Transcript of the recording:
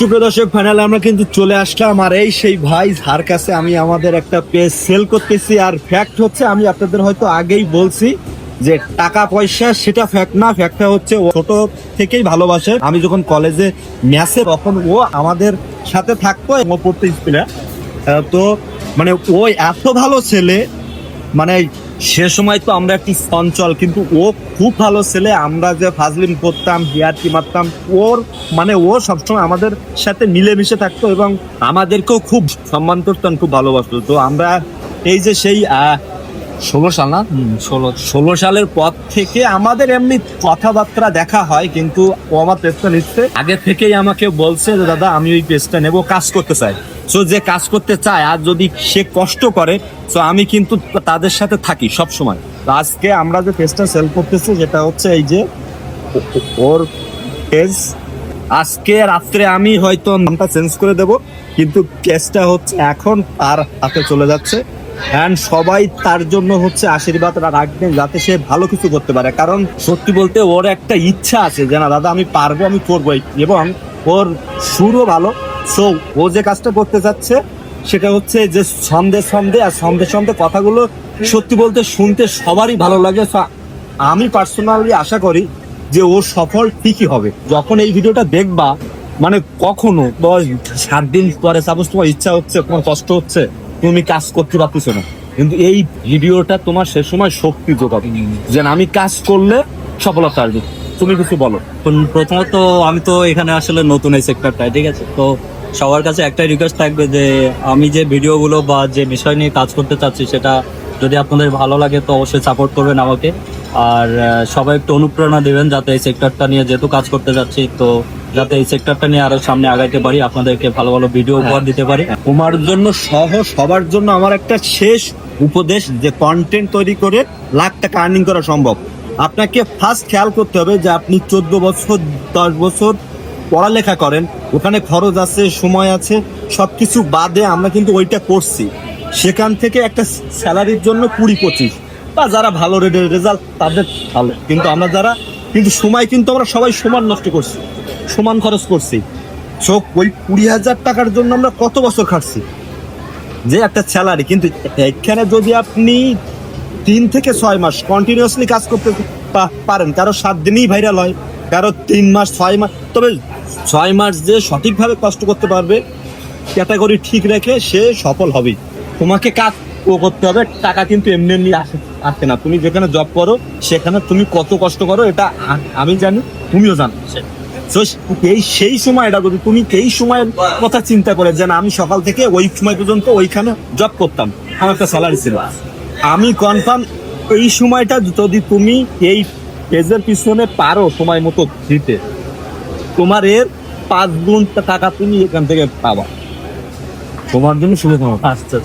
সুপ্রদর্শক ফাইনালে আমরা কিন্তু চলে আসলাম। আর এই সেই ভাই যার কাছে আমি আমাদের একটা পেজ সেল করতেছি। আর ফ্যাক্ট হচ্ছে, আমি আপনাদের হয়তো আগেই বলছি যে টাকা পয়সা সেটা ফ্যাক্ট না ফ্যাক্টটা হচ্ছে ছোট থেকেই ভালোবাসে। আমি যখন কলেজে ম্যাসে তখন ও আমাদের সাথে থাকতো ও পড়তে স্কুলে তো মানে ও এত ভালো ছেলে মানে সে সময় তো আমরা একটি চঞ্চল কিন্তু ও খুব ভালো ছেলে। আমরা যে ফাজলিম করতাম হিয়ারকি মারতাম ওর মানে ও সবসময় আমাদের সাথে মিলেমিশে থাকতো এবং আমাদেরকেও খুব সম্মান করতাম খুব ভালোবাসতো। তো আমরা এই যে সেই ষোলো সাল না? ষোলো। ষোলো সালের পর থেকে আমাদের এমনি কথাবার্তা দেখা হয় কিন্তু ও আমার পেজটা নিচ্ছে। আগে থেকেই আমাকে বলছে যে দাদা আমি ওই পেজটা নেব কাজ করতে চাই সো যে কাজ করতে চায় আর যদি সে কষ্ট করে তো আমি কিন্তু তাদের সাথে থাকি সব সময় তো আজকে আমরা যে পেজটা সেল করতেছি, যেটা হচ্ছে এই যে ওর পেজ আজকে রাত্রে আমি হয়তো নামটা চেঞ্জ করে দেব, কিন্তু কেসটা হচ্ছে এখন তার হাতে চলে যাচ্ছে। অ্যান্ড সবাই তার জন্য হচ্ছে আশীর্বাদ রাখবেন যাতে সে ভালো কিছু করতে পারে। কারণ সত্যি বলতে ওর একটা ইচ্ছা আছে যে, না, দাদা, আমি পারব, আমি করব এবং ওর সুরও ভালো। সো ও যে কাজটা করতে যাচ্ছে, সেটা হচ্ছে যে সন্দেহ সন্দেহ আর সন্দেহ সন্দেহ কথাগুলো সত্যি বলতে শুনতে সবারই ভালো লাগে। আমি পার্সোনালি আশা করি যে ও সফল ঠিকই হবে। যখন এই ভিডিওটা দেখবা মানে কখনো দশ, সাত দিন পরে সাপোজ তোমার ইচ্ছা হচ্ছে, তোমার কষ্ট হচ্ছে, তুমি কাজ করতে পারতেছো না। কিন্তু এই ভিডিওটা তোমার সে সময় শক্তি যোগাবে। যে আমি কাজ করলে সফলতা আসবে। তুমি কিছু বলো। প্রথমত আমি তো এখানে আসলে নতুন এই সেক্টরটায় ঠিক আছে? তো সবার কাছে একটাই রিকোয়েস্ট থাকবে যে আমি যে ভিডিওগুলো বা যে বিষয় নিয়ে কাজ করতে চাচ্ছি সেটা যদি আপনাদের ভালো লাগে তো অবশ্যই সাপোর্ট করবেন আমাকে। আর সবাই একটু অনুপ্রেরণা দেবেন যাতে এই সেক্টরটা নিয়ে যেহেতু কাজ করতে যাচ্ছি তো যাতে এই সেক্টরটা নিয়ে আরও সামনে আগাইতে পারি আপনাদেরকে ভালো ভালো ভিডিও উপহার দিতে পারি। তোমার জন্য সহ সবার জন্য আমার একটা শেষ উপদেশ যে কন্টেন্ট তৈরি করে লাখ টাকা আর্নিং করা সম্ভব। আপনাকে ফার্স্ট খেয়াল করতে হবে যে আপনি চোদ্দ বছর, দশ বছর পড়ালেখা করেন। ওখানে খরচ আছে, সময় আছে সব কিছু বাদে আমরা কিন্তু ওইটা করছি। সেখান থেকে একটা স্যালারির জন্য কুড়ি পঁচিশ। বা যারা ভালো রেজাল্ট তাদের ভালো। কিন্তু আমরা যারা, কিন্তু সময় কিন্তু আমরা সবাই সমান নষ্ট করছি, সমান খরচ করছি। সো ওই কুড়ি হাজার টাকার জন্য আমরা কত বছর খাটছি? যে একটা স্যালারি। কিন্তু এখানে যদি আপনি তিন থেকে ছয় মাস কন্টিনিউয়াসলি কাজ করতে পারেন। কারও সাত দিনেই ভাইরাল হয় কারও তিন মাস ছয় মাস। তবে ছয় মাস যে সঠিকভাবে কষ্ট করতে পারবে ক্যাটাগরি ঠিক রেখে সে সফল হবে তোমাকে কাজ করতে হবে টাকা কিন্তু এমনি এমনি আসে আসে না। তুমি যেখানে জব করো সেখানে তুমি কত কষ্ট করো এটা আমি জানি তুমিও জানো। So, এই সেই সময়টা যদি তুমি এই সময়ের কথা চিন্তা করে যে আমি সকাল থেকে ওই সময় পর্যন্ত ওইখানে জব করতাম। আমার একটা স্যালারি ছিল। আমি কনফার্ম এই সময়টা যদি তুমি এই পেজের পিছনে পারো সময় মতো দিতে তোমার এর পাঁচ গুণ টাকা তুমি এখান থেকে পাবা। তোমার জন্য শুভকামনা। আচ্ছা।